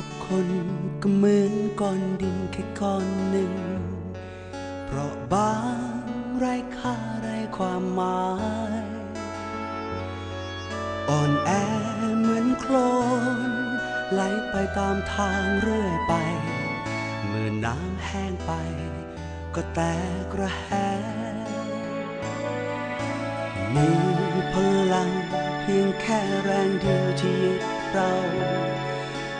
ทุกคนก็เหมือนก้อนดินแค่ก้อนหนึ่ง เพราะบางไร้ค่าไร้ความหมาย อ่อนแอเหมือนโคลนไหลไปตามทางเรื่อยไป เมื่อน้ำแห้งไป ก็แตกระแหงมีพลังเพียงแค่แรงเดียวที่ยึดเรา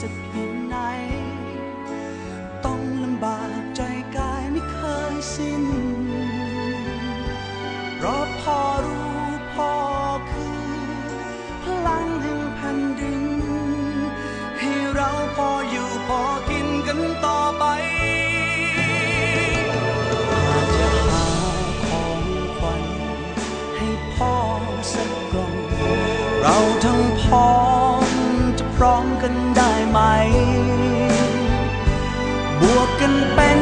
สักเพียงไหน ต้องลำบากใจกายไม่เคยสิ้นเพราะพ่อ อมกันได้ไหม บวกกันเป็น